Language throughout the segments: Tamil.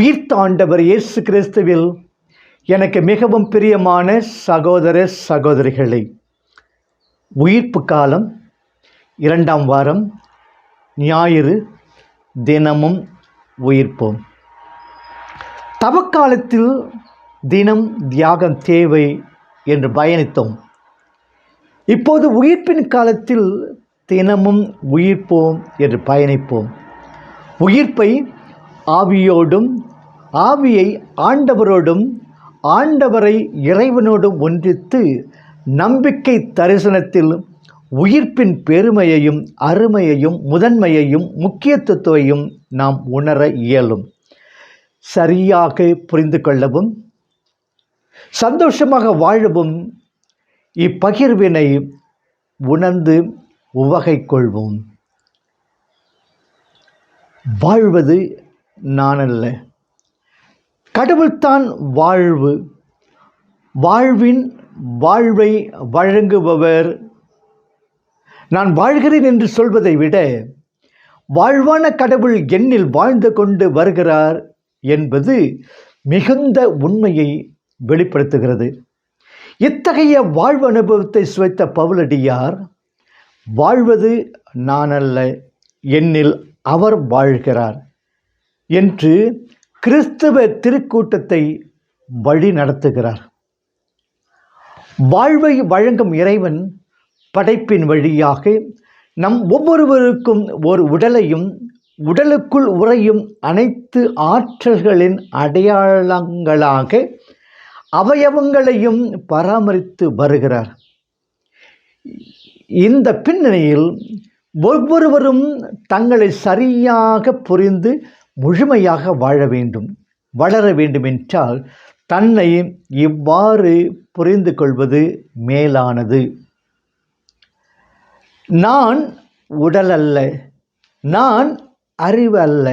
உயிர்த்தாண்டவர் இயேசு கிறிஸ்துவில் எனக்கு மிகவும் பிரியமான சகோதர சகோதரிகளை உயிர்ப்பு காலம் இரண்டாம் வாரம் ஞாயிறு தினமும் உயிர்ப்போம். தவக்காலத்தில் தினம் தியாகம் தேவை என்று பயணித்தோம். இப்போது உயிர்ப்பின் காலத்தில் தினமும் உயிர்ப்போம் என்று பயணிப்போம். உயிர்ப்பை ஆவியோடும் ஆவியை ஆண்டவரோடும் ஆண்டவரை இறைவனோடும் ஒன்றித்து நம்பிக்கை தரிசனத்தில் உயிர்ப்பின் பெருமையையும் அருமையையும் முதன்மையையும் முக்கியத்துவத்தையும் நாம் உணர இயலும். சரியாக புரிந்து கொள்ளவும் சந்தோஷமாக வாழவும் இப்பகிர்வினை உணர்ந்து உவகை கொள்வோம். வாழ்வது நான் அல்ல கடவுள்தான் வாழ்வு. வாழ்வின் வாழ்வை வழங்குபவர். நான் வாழ்கிறேன் என்று சொல்வதை விட வாழ்வான கடவுள் என்னில் வாழ்ந்து கொண்டு வருகிறார் என்பது மிகுந்த உண்மையை வெளிப்படுத்துகிறது. இத்தகைய வாழ்வு அனுபவத்தை சுவைத்த பவுலடியார் வாழ்வது நான் அல்ல என்னில் அவர் வாழ்கிறார் என்று கிறிஸ்துவ திருக்கூட்டத்தை வழி நடத்துகிறார். வாழ்வை வழங்கும் இறைவன் படைப்பின் வழியாக நம் ஒவ்வொருவருக்கும் ஒரு உடலையும் உடலுக்குள் உறையும் அனைத்து ஆற்றல்களின் அடையாளங்களாக அவயவங்களையும் பராமரித்து வருகிறார். இந்த பின்னணியில் ஒவ்வொருவரும் தங்களை சரியாக புரிந்து முழுமையாக வாழ வேண்டும் வளர வேண்டுமென்றால் தன்னை இவ்வாறு புரிந்து கொள்வது மேலானது. நான் உடல் அல்ல நான் அறிவு அல்ல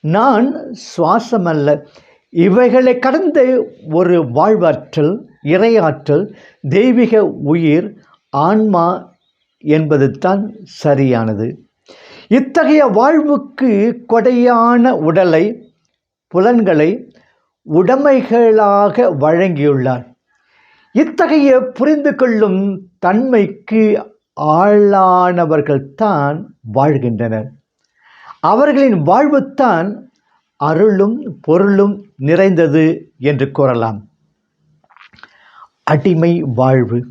நான் சுவாசம் அல்ல இவைகளை கடந்த ஒரு வாழ்வாற்றல் இறையாற்றல் தெய்வீக உயிர் ஆன்மா என்பது தான் சரியானது. இத்தகைய வாழ்வுக்கு கொடையான உடலை புலன்களை உடைமைகளாக வழங்கியுள்ளார். இத்தகைய புரிந்து கொள்ளும் தன்மைக்கு ஆளானவர்கள்தான் வாழ்கின்றனர். அவர்களின் வாழ்வுத்தான் அருளும் பொருளும் நிறைந்தது என்று கூறலாம். அடிமை வாழ்வு.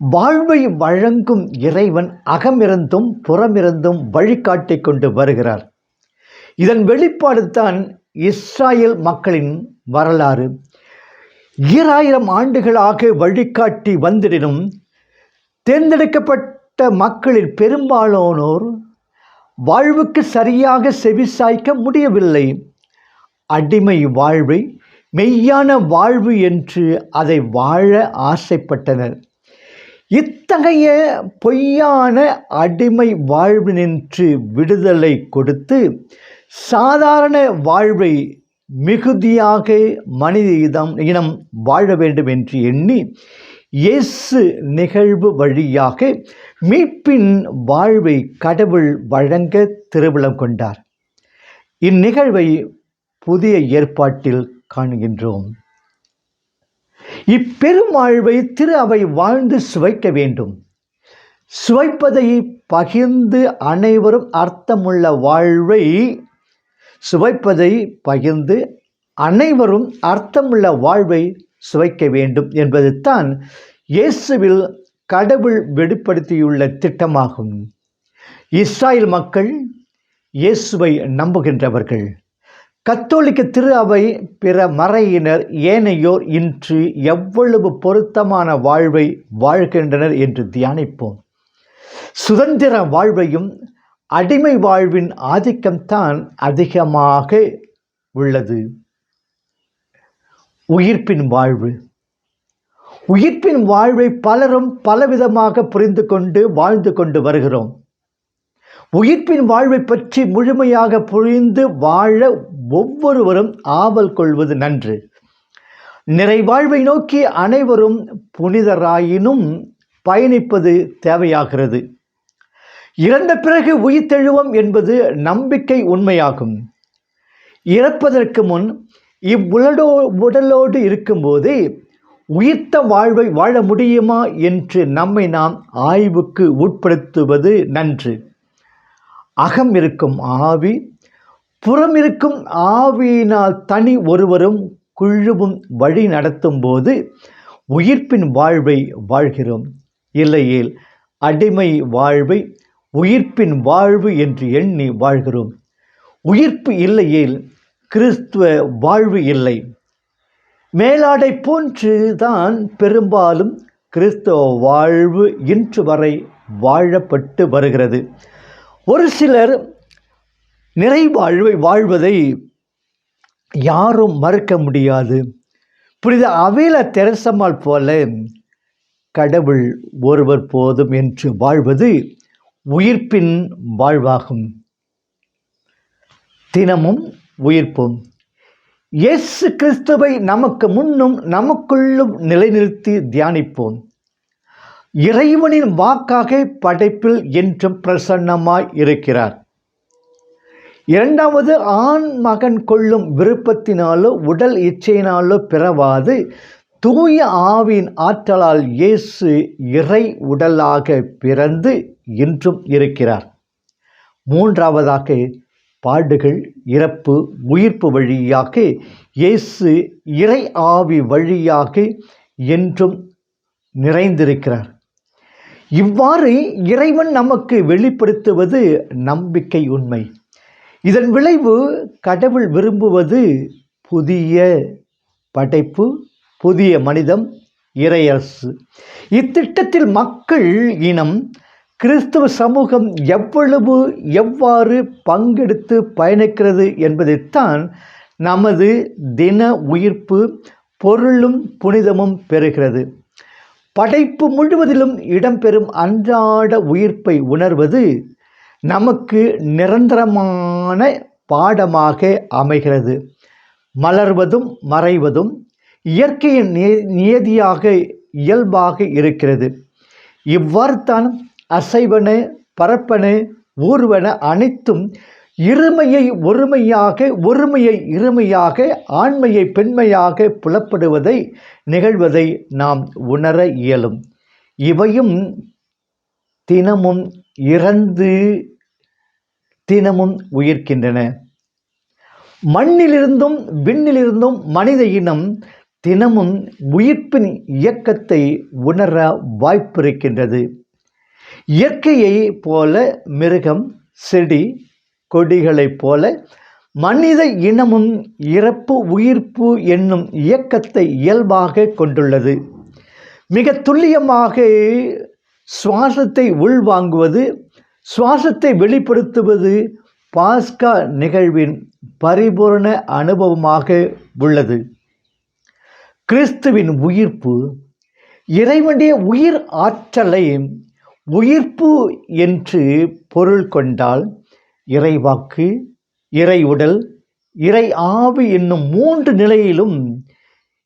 வாழ்வை வழங்கும் இறைவன் அகமிருந்தும் புறமிருந்தும் வழிகாட்டி கொண்டு வருகிறார். இதன் வெளிப்பாடு தான் இஸ்ராயல் மக்களின் வரலாறு. ஈராயிரம் ஆண்டுகளாக வழிகாட்டி வந்திடனும் தேர்ந்தெடுக்கப்பட்ட மக்களில் பெரும்பாலானோர் வாழ்வுக்கு சரியாக செவிசாய்க்க முடியவில்லை. அடிமை வாழ்வை மெய்யான வாழ்வு என்று அதை வாழ ஆசைப்பட்டனர். இத்தகைய பொய்யான அடிமை வாழ்வினின்று விடுதலை கொடுத்து சாதாரண வாழ்வை மிகுதியாக மனித இதம் இனம் வாழ வேண்டும் என்று எண்ணி இயேசு நிகழ்வு வழியாக மீட்பின் வாழ்வை கடவுள் வழங்க திருவிழம் கொண்டார். இந்நிகழ்வை புதிய ஏற்பாட்டில் காண்கின்றோம். இப்பெருமாழ்வை திரு அவை வாழ்ந்து சுவைக்க வேண்டும். சுவைப்பதை பகிர்ந்து அனைவரும் அர்த்தமுள்ள வாழ்வை சுவைப்பதை பகிர்ந்து அனைவரும் அர்த்தமுள்ள வாழ்வை சுவைக்க வேண்டும் என்பது தான் இயேசுவில் கடவுள் வெளிப்படுத்தியுள்ள திட்டமாகும். இஸ்ராயல் மக்கள் இயேசுவை நம்புகின்றவர்கள். கத்தோலிக்க திரு அவை பிற மறையினர் ஏனையோர் இன்று எவ்வளவு பொருத்தமான வாழ்வை வாழ்கின்றனர் என்று தியானிப்போம். சுதந்திர வாழ்வையும் அடிமை வாழ்வின் ஆதிக்கம்தான் அதிகமாக உள்ளது. உயிர்ப்பின் வாழ்வு. உயிர்ப்பின் வாழ்வை பலரும் பலவிதமாக புரிந்து கொண்டு வாழ்ந்து கொண்டு வருகிறோம். உயிர்ப்பின் வாழ்வை பற்றி முழுமையாக புரிந்து வாழ ஒவ்வொருவரும் ஆவல் கொள்வது நன்று. நிறைவாழ்வை நோக்கி அனைவரும் புனிதராயினும் பயணிப்பது தேவையாகிறது. இறந்த பிறகு உயிர்த்தெழுவோம் என்பது நம்பிக்கை உண்மையாகும். இறப்பதற்கு முன் இவ்வுடலோ உடலோடு இருக்கும்போது உயிர்த்த வாழ்வை வாழ முடியுமா என்று நம்மை நாம் ஆய்வுக்கு உட்படுத்துவது நன்று. அகம் இருக்கும் ஆவி புறம் இருக்கும் ஆவியினால் தனி ஒருவரும் குழுவும் வழி நடத்தும் போது உயிர்ப்பின் வாழ்வை வாழ்கிறோம். இல்லையேல் அடிமை வாழ்வை உயிர்ப்பின் வாழ்வு என்று எண்ணி வாழ்கிறோம். உயிர்ப்பு இல்லையேல் கிறிஸ்துவ வாழ்வு இல்லை. மேலாடை போன்று தான் பெரும்பாலும் கிறிஸ்தவ வாழ்வு இன்று வரை வாழப்பட்டு வருகிறது. ஒரு சிலர் நிறைவாழ்வை வாழ்வதை யாரும் மறுக்க முடியாது. புனித அவேல தெரசம்மாள் போல கடவுள் ஒருவர் போதும் என்று வாழ்வது உயிர்ப்பின் வாழ்வாகும். தினமும் உயிர்ப்பும். இயேசு கிறிஸ்துவை நமக்கு முன்னும் நமக்குள்ளும் நிலைநிறுத்தி தியானிப்போம். இறைவனின் வாக்காக படைப்பில் என்றும் பிரசன்னமாய் இருக்கிறார். இரண்டாவது ஆண் மகன் கொள்ளும் விருப்பத்தினாலோ உடல் இச்சையினாலோ பிறவாது தூய ஆவின் ஆற்றலால் இயேசு இறை உடலாக பிறந்து இன்றும் இருக்கிறார். மூன்றாவதாக பாடுகள் இறப்பு உயிர்ப்பு வழியாக இயேசு இறை ஆவி வழியாக என்றும் நிறைந்திருக்கிறார். இவ்வாறு இறைவன் நமக்கு வெளிப்படுத்துவது நம்பிக்கை உண்மை. இதன் விளைவு கடவுள் விரும்புவது புதிய படைப்பு புதிய மனிதம் இறையரசு. இத்திட்டத்தில் மக்கள் இனம் கிறிஸ்துவ சமூகம் எவ்வளவு எவ்வாறு பங்கெடுத்து பயணிக்கிறது என்பதைத்தான் நமது தின உயிர்ப்பு பொருளும் புனிதமும் பெறுகிறது. படைப்பு முழுவதிலும் இடம்பெறும் அன்றாட உயிர்ப்பை உணர்வது நமக்கு நிரந்தரமான பாடமாக அமைகிறது. மலர்வதும் மறைவதும் இயற்கையின் நியதியாக இயல்பாக இருக்கிறது. இவ்வாறு தான் அசைவன பரப்பன ஊர்வன அனைத்தும் இருமையை ஒருமையாக ஒருமையை இருமையாக ஆண்மையை பெண்மையாக புலப்படுவதை நிகழ்வதை நாம் உணர இயலும். இவையும் தினமும் இறந்து தினமும் உயிர்க்கின்றன. மண்ணிலிருந்தும் விண்ணிலிருந்தும் மனித இனம் தினமும் உயிர்ப்பின் இயக்கத்தை உணர வாய்ப்பிருக்கின்றது இயற்கையை போல மிருகம் செடி கொடிகளைப் போல மனித இனமும் இறப்பு உயிர்ப்பு என்னும் இயக்கத்தை இயல்பாக கொண்டுள்ளது. மிக துல்லியமாக சுவாசத்தை உள்வாங்குவது சுவாசத்தை வெளிப்படுத்துவது பாஸ்கா நிகழ்வின் பரிபூர்ண அனுபவமாக உள்ளது. கிறிஸ்துவின் உயிர்ப்பு இறைவனுடைய உயிர் ஆற்றலை உயிர்ப்பு என்று பொருள் கொண்டால் இறைவாக்கு இறை உடல் இறை ஆவி என்னும் மூன்று நிலையிலும்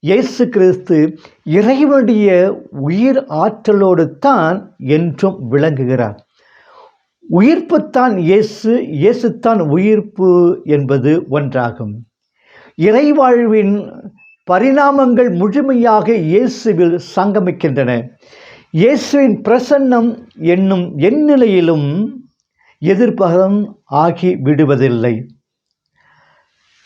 இயேசு கிறிஸ்து இறைவனுடைய உயிர் ஆற்றலோடு தான் என்றும் விளங்குகிறார். உயிர்ப்புத்தான் இயேசு இயேசுத்தான் உயிர்ப்பு என்பது ஒன்றாகும். இறைவாழ்வின் பரிணாமங்கள் முழுமையாக இயேசுவில் சங்கமிக்கின்றன. இயேசுவின் பிரசன்னம் என்னும் எந்நிலையிலும் எதிர்ப்பகம் ஆகி விடுவதில்லை.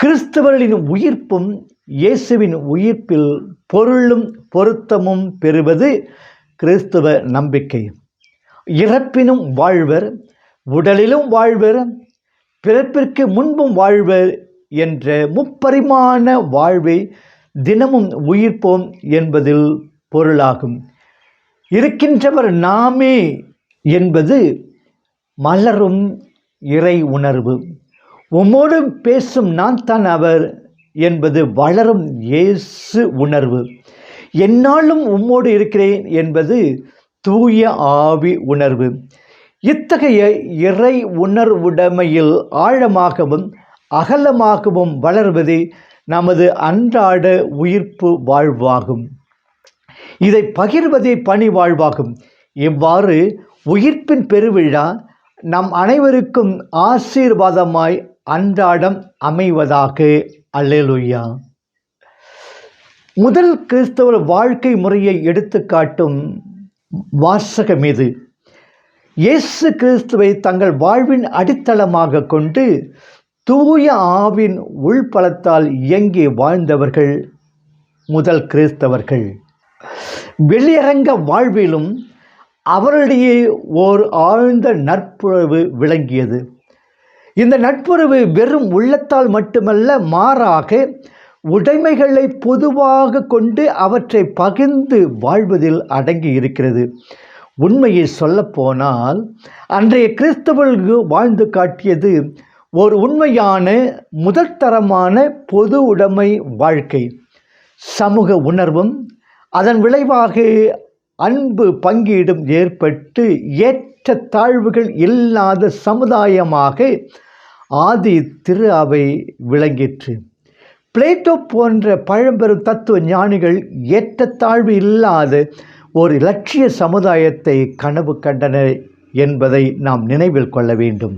கிறிஸ்தவர்களின் உயிர்ப்பும் இயேசுவின் உயிர்ப்பில் பொருளும் பொருத்தமும் பெறுவது கிறிஸ்தவ நம்பிக்கை. இறப்பினும் வாழ்வர் உடலிலும் வாழ்வர் பிறப்பிற்கு முன்பும் வாழ்வர் என்ற முப்பரிமாண வாழ்வை தினமும் உயிர்ப்போம் என்பதில் பொருளாகும். இருக்கின்றவர் நாமே என்பது மலரும் இறை உணர்வு. உம்மோடு பேசும் நான் தான் அவர் என்பது வளரும் இயேசு உணர்வு. என்னாலும் உம்மோடு இருக்கிறேன் என்பது தூய ஆவி உணர்வு. இத்தகைய இறை உணர்வுடைமையில் ஆழமாகவும் அகலமாகவும் வளர்வது நமது அன்றாட உயிர்ப்பு வாழ்வாகும். இதை பகிர்வதே பணி வாழ்வாகும். இவ்வாறு உயிர்ப்பின் பெருவிழா நம் அனைவருக்கும் ஆசீர்வாதமாய் அன்றாடம் அமைவதாக. அல்லேலுயா. முதல் கிறிஸ்தவ வாழ்க்கை முறையை எடுத்துக்காட்டும் வாசகம் இது இயேசு கிறிஸ்துவை தங்கள் வாழ்வின் அடித்தளமாக கொண்டு தூய ஆவின் உள்பலத்தால் இயங்கி வாழ்ந்தவர்கள் முதல் கிறிஸ்தவர்கள். வெளியரங்க வாழ்விலும் அவரிடையே ஓர் ஆழ்ந்த நட்புறவு விளங்கியது. இந்த நட்புறவு வெறும் உள்ளத்தால் மட்டுமல்ல மாறாக உடைமைகளை பொதுவாக கொண்டு அவற்றை பகிர்ந்து வாழ்வதில் அடங்கி இருக்கிறது. உண்மையை சொல்லப்போனால் அன்றைய கிறிஸ்தவர்களுக்கு வாழ்ந்து காட்டியது ஒரு உண்மையான முதற்தரமான பொது உடைமை வாழ்க்கை. சமூக உணர்வும் அதன் விளைவாக அன்பு பங்கீடும் ஏற்பட்டு ஏற்ற தாழ்வுகள் இல்லாத சமுதாயமாக ஆதி திரு அவை விளங்கிற்று. பிளேட்டோ போன்ற பழம்பெரும் தத்துவ ஞானிகள் ஏற்றத்தாழ்வு இல்லாத ஒரு இலட்சிய சமுதாயத்தை கனவு கண்டனர் என்பதை நாம் நினைவில் கொள்ள வேண்டும்.